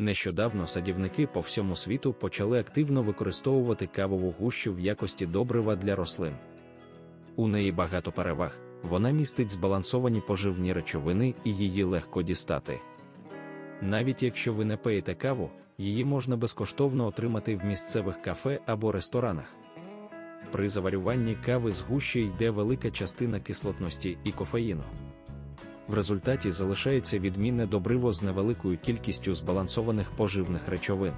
Нещодавно садівники по всьому світу почали активно використовувати кавову гущу в якості добрива для рослин. У неї багато переваг, вона містить збалансовані поживні речовини і її легко дістати. Навіть якщо ви не пиєте каву, її можна безкоштовно отримати в місцевих кафе або ресторанах. При заварюванні кави з гущі йде велика частина кислотності і кофеїну. В результаті залишається відмінне добриво з невеликою кількістю збалансованих поживних речовин.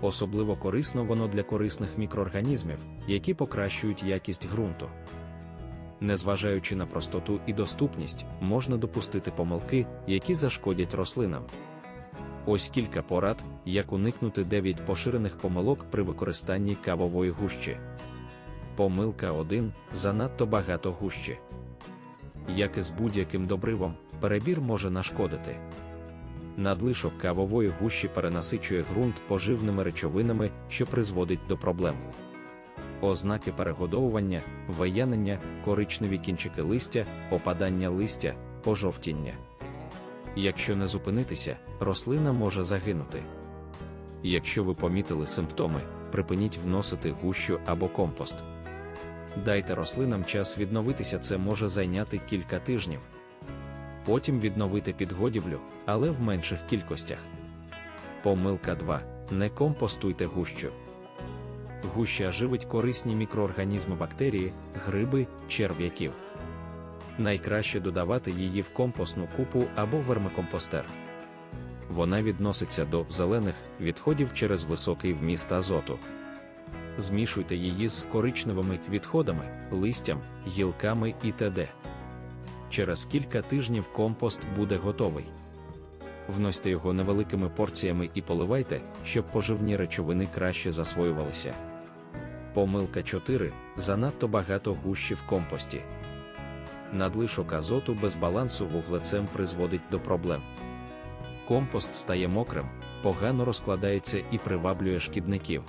Особливо корисно воно для корисних мікроорганізмів, які покращують якість ґрунту. Незважаючи на простоту і доступність, можна допустити помилки, які зашкодять рослинам. Ось кілька порад, як уникнути 9 поширених помилок при використанні кавової гущі. Помилка 1. Занадто багато гущі. Як і з будь-яким добривом, перебір може нашкодити. Надлишок кавової гущі перенасичує ґрунт поживними речовинами, що призводить до проблем. Ознаки перегодовування, виянення, коричневі кінчики листя, опадання листя, пожовтіння. Якщо не зупинитися, рослина може загинути. Якщо ви помітили симптоми, припиніть вносити гущу або компост. Дайте рослинам час відновитися, це може зайняти кілька тижнів. Потім відновити підгодівлю, але в менших кількостях. Помилка 2. Не компостуйте гущу. Гуща живить корисні мікроорганізми бактерії, гриби, черв'яків. Найкраще додавати її в компостну купу або вермикомпостер. Вона відноситься до зелених відходів через високий вміст азоту. Змішуйте її з коричневими відходами, листям, гілками і т.д. Через кілька тижнів компост буде готовий. Вносьте його невеликими порціями і поливайте, щоб поживні речовини краще засвоювалися. Помилка 4. Занадто багато гущі в компості. Надлишок азоту без балансу вуглецем призводить до проблем. Компост стає мокрим, погано розкладається і приваблює шкідників.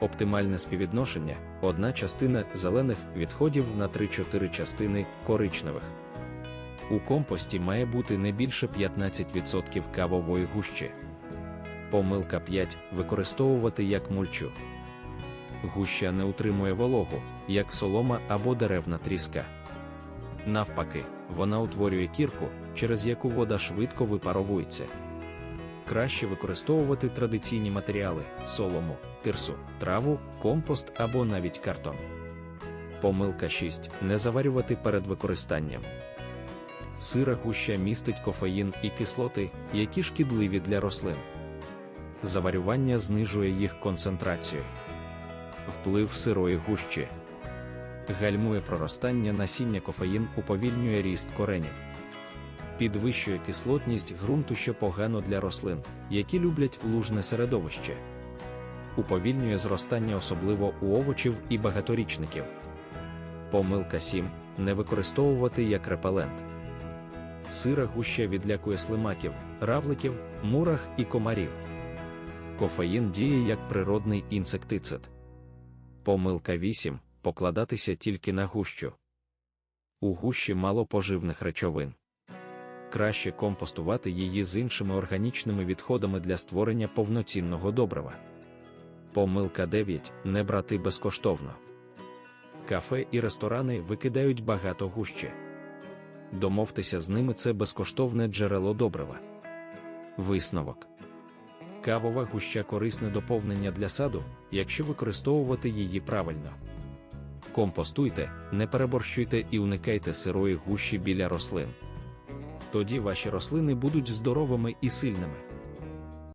Оптимальне співвідношення одна частина зелених відходів на 3-4 частини коричневих. У компості має бути не більше 15% кавової гущі. Помилка 5. Використовувати як мульчу. Гуща не утримує вологу, як солома або деревна тріска. Навпаки, вона утворює кірку, через яку вода швидко випаровується. Краще використовувати традиційні матеріали солому, тирсу, траву, компост або навіть картон. Помилка 6. Не заварювати перед використанням. Сира гуща містить кофеїн і кислоти, які шкідливі для рослин. Заварювання знижує їх концентрацію. Вплив сирої гущі гальмує проростання насіння кофеїн уповільнює ріст коренів. Підвищує кислотність ґрунту, що погано для рослин, які люблять лужне середовище. Уповільнює зростання особливо у овочів і багаторічників. Помилка 7. Не використовувати як репелент. Сира гуща відлякує слимаків, равликів, мурах і комарів. Кофеїн діє як природний інсектицид. Помилка 8. Покладатися тільки на гущу. У гущі мало поживних речовин. Краще компостувати її з іншими органічними відходами для створення повноцінного добрива. Помилка 9. Не брати безкоштовно. Кафе і ресторани викидають багато гущі. Домовтеся з ними це безкоштовне джерело добрива. Висновок. Кавова гуща корисне доповнення для саду, якщо використовувати її правильно. Компостуйте, не переборщуйте і уникайте сирої гущі біля рослин. Тоді ваші рослини будуть здоровими і сильними.